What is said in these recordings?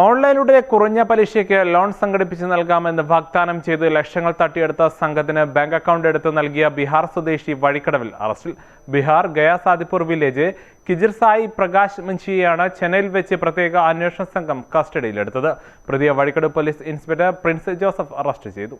ഓൺലൈനിലൂടെ കുറഞ്ഞ പലിശയ്ക്ക് ലോൺ സംഘടിപ്പിച്ച് നൽകാമെന്ന് വാഗ്ദാനം ചെയ്ത് ലക്ഷങ്ങൾ തട്ടിയെടുത്ത സംഘത്തിന് ബാങ്ക് അക്കൗണ്ട് എടുത്ത് നൽകിയ ബീഹാർ സ്വദേശി വഴിക്കടവിൽ അറസ്റ്റിൽ. ബീഹാർ ഗയാ സാദിപ്പൂർ വില്ലേജ് കിജിർസായി പ്രകാശ് മുൻഷിയെയാണ് ചെന്നൈയിൽ വെച്ച് പ്രത്യേക അന്വേഷണ സംഘം കസ്റ്റഡിയിലെടുത്തത്. പ്രതിയെ Vazhikkadavu police inspector Prince Joseph arrest ചെയ്തു.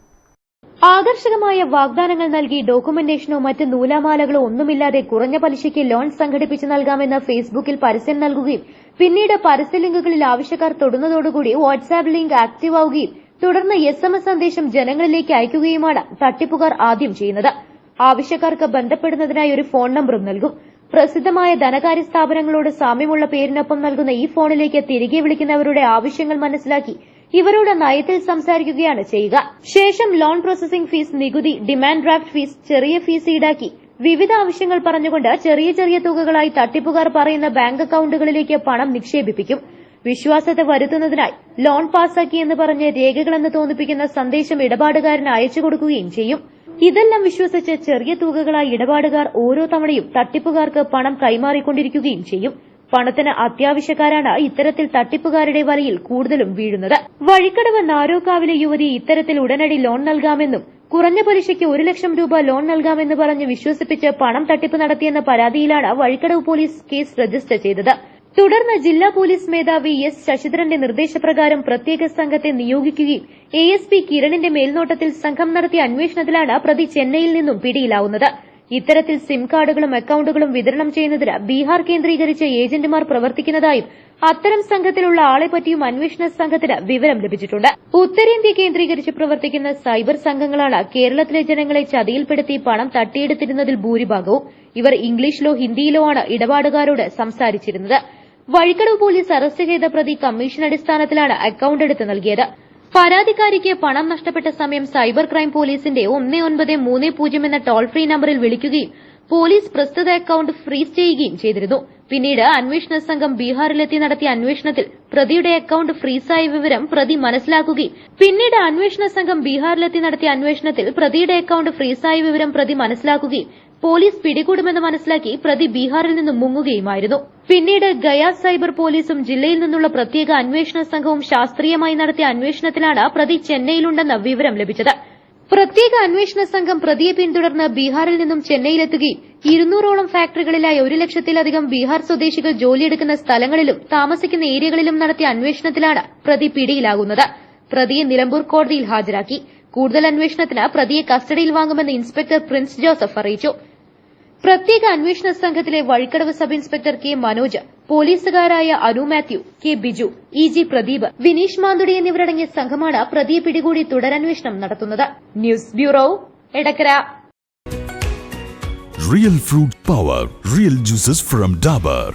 ആകർഷകമായ വാഗ്ദാനങ്ങൾ നൽകി ഡോക്യുമെന്റേഷനോ മറ്റ് നൂലാമാലകളോ ഒന്നുമില്ലാതെ കുറഞ്ഞ പലിശയ്ക്ക് ലോൺ സംഘടിപ്പിച്ച് നൽകാമെന്ന് ഫേസ്ബുക്കിൽ പരസ്യം നൽകുകയും പിന്നീട് പരസ്യ ലിങ്കുകളിൽ ആവശ്യക്കാർ തൊടുന്നതോടുകൂടി വാട്സാപ്പ് ലിങ്ക് ആക്റ്റീവ് ആവുകയും തുടർന്ന് എസ് എം എസ് സന്ദേശം ജനങ്ങളിലേക്ക് അയക്കുകയുമാണ് തട്ടിപ്പുകാർ ആദ്യം ചെയ്യുന്നത്. ആവശ്യക്കാർക്ക് ബന്ധപ്പെടുന്നതിനായി ഒരു ഫോൺ നമ്പറും നൽകും. പ്രസിദ്ധമായ ധനകാര്യ സ്ഥാപനങ്ങളോട് സാമ്യമുള്ള പേരിനൊപ്പം നൽകുന്ന ഈ ഫോണിലേക്ക് തിരികെ വിളിക്കുന്നവരുടെ ആവശ്യങ്ങൾ മനസ്സിലാക്കി ഇവരോട് നയത്തിൽ സംസാരിക്കുകയാണ് ചെയ്യുക. ശേഷം ലോൺ പ്രോസസിംഗ് ഫീസ് നികുതി ഡിമാൻഡ് ഡ്രാഫ്റ്റ് ഫീസ് ചെറിയ ഫീസ് ഈടാക്കി. വിവിധ ആവശ്യങ്ങൾ പറഞ്ഞുകൊണ്ട് ചെറിയ ചെറിയ തുകകളായി തട്ടിപ്പുകാർ പറയുന്ന ബാങ്ക് അക്കൌണ്ടുകളിലേക്ക് പണം നിക്ഷേപിപ്പിക്കും. വിശ്വാസത വരുത്തുന്നതിനായി ലോൺ പാസാക്കി എന്ന് പറഞ്ഞ് രേഖകളെന്ന് തോന്നിപ്പിക്കുന്ന സന്ദേശം ഇടപാടുകാരൻ അയച്ചു കൊടുക്കുകയും ചെയ്യും. ഇതെല്ലാം വിശ്വസിച്ച് ചെറിയ തുകകളായി ഇടപാടുകാർ ഓരോ തവണയും തട്ടിപ്പുകാർക്ക് പണം കൈമാറിക്കൊണ്ടിരിക്കുകയും ചെയ്യും. പണത്തിന് അത്യാവശ്യക്കാരാണ് ഇത്തരത്തിൽ തട്ടിപ്പുകാരുടെ വലയിൽ കൂടുതലും വീഴുന്നത്. വഴിക്കടവ് നാരോക്കാവിലെ യുവതി ഇത്തരത്തിൽ ഉടനടി ലോൺ നൽകാമെന്നും കുറഞ്ഞ പലിശയ്ക്ക് ഒരു ലക്ഷം രൂപ ലോൺ നൽകാമെന്ന് പറഞ്ഞ് വിശ്വസിപ്പിച്ച് പണം തട്ടിപ്പ് നടത്തിയെന്ന പരാതിയിലാണ് വഴിക്കടവ് പോലീസ് കേസ് രജിസ്റ്റർ ചെയ്തത്. തുടർന്ന് ജില്ലാ പോലീസ് മേധാവി എസ് ശശിധരന്റെ നിർദ്ദേശപ്രകാരം പ്രത്യേക സംഘത്തെ നിയോഗിക്കുകയും എ എസ് പി കിരണിന്റെ മേൽനോട്ടത്തിൽ സംഘം നടത്തിയ അന്വേഷണത്തിലാണ് പ്രതി ചെന്നൈയിൽ നിന്നും പിടിയിലാവുന്നത്. ഇത്തരത്തിൽ സിം കാർഡുകളും അക്കൌണ്ടുകളും വിതരണം ചെയ്യുന്നതിന് ബീഹാർ കേന്ദ്രീകരിച്ച് ഏജന്റുമാർ പ്രവർത്തിക്കുന്നതായും അത്തരം സംഘത്തിലുള്ള ആളെ പറ്റിയും അന്വേഷണ സംഘത്തിന് വിവരം ലഭിച്ചിട്ടുണ്ട്. ഉത്തരേന്ത്യ കേന്ദ്രീകരിച്ച് പ്രവർത്തിക്കുന്ന സൈബർ സംഘങ്ങളാണ് കേരളത്തിലെ ജനങ്ങളെ ചതിയിൽപ്പെടുത്തി പണം തട്ടിയെടുത്തിരുന്നതിൽ ഭൂരിഭാഗവും ഇവർ ഇംഗ്ലീഷിലോ ഹിന്ദിയിലോ ആണ് ഇടപാടുകാരോട് സംസാരിച്ചിരുന്നത്. വഴിക്കടവ് പോലീസ് അറസ്റ്റ് ചെയ്ത പ്രതി കമ്മീഷൻ അടിസ്ഥാനത്തിലാണ് അക്കൌണ്ട് എടുത്ത് നൽകിയത്. പരാതിക്കാരിക്ക് പണം നഷ്ടപ്പെട്ട സമയം സൈബർ ക്രൈം പോലീസിന്റെ ഒന്ന് ഒൻപത് മൂന്ന് പൂജ്യം എന്ന ടോൾ ഫ്രീ നമ്പറിൽ വിളിക്കുകയും പോലീസ് പ്രസ്തുത അക്കൌണ്ട് ഫ്രീസ് ചെയ്യുകയും ചെയ്തിരുന്നു. പിന്നീട് അന്വേഷണ സംഘം ബീഹാറിലെത്തി നടത്തിയ അന്വേഷണത്തിൽ പ്രതിയുടെ അക്കൌണ്ട് ഫ്രീസായ വിവരം പ്രതി മനസ്സിലാക്കുകയും പിന്നീട് അന്വേഷണ സംഘം ബീഹാറിലെത്തി നടത്തിയ അന്വേഷണത്തിൽ പ്രതിയുടെ അക്കൌണ്ട് ഫ്രീസായ വിവരം പ്രതി മനസ്സിലാക്കുകയും പോലീസ് പിടികൂടുമെന്ന് മനസ്സിലാക്കി പ്രതി ബീഹാറിൽ നിന്നും മുങ്ങുകയുമായിരുന്നു. പിന്നീട് ഗയ സൈബർ പോലീസും ജില്ലയിൽ നിന്നുള്ള പ്രത്യേക അന്വേഷണ സംഘവും ശാസ്ത്രീയമായി നടത്തിയ അന്വേഷണത്തിലാണ് പ്രതി ചെന്നൈയിലുണ്ടെന്ന വിവരം ലഭിച്ചത്. പ്രത്യേക അന്വേഷണ സംഘം പ്രതിയെ പിന്തുടർന്ന് ബീഹാറിൽ നിന്നും ചെന്നൈയിലെത്തുകയും ഇരുന്നൂറോളം ഫാക്ടറികളിലായി ഒരു ലക്ഷത്തിലധികം ബീഹാർ സ്വദേശികൾ ജോലിയെടുക്കുന്ന സ്ഥലങ്ങളിലും താമസിക്കുന്ന ഏരിയകളിലും നടത്തിയ അന്വേഷണത്തിലാണ് പ്രതി പിടിയിലാകുന്നത്. പ്രതിയെ നിലമ്പൂർ കോടതിയിൽ ഹാജരാക്കി. കൂടുതൽ അന്വേഷണത്തിന് പ്രതിയെ കസ്റ്റഡിയിൽ വാങ്ങുമെന്ന് ഇൻസ്പെക്ടർ പ്രിൻസ് ജോസഫ് അറിയിച്ചു. പ്രത്യേക അന്വേഷണ സംഘത്തിലെ Vazhikkadavu sub inspector K Manoj പോലീസുകാരായ Anu Mathew K Biju E G Pradeep Vineesh Manthudi എന്നിവരടങ്ങിയ സംഘമാണ് പ്രതിയെ പിടികൂടി തുടരന്വേഷണം നടത്തുന്നത്. News bureau Edakkara. Real fruit power real juices from Dabur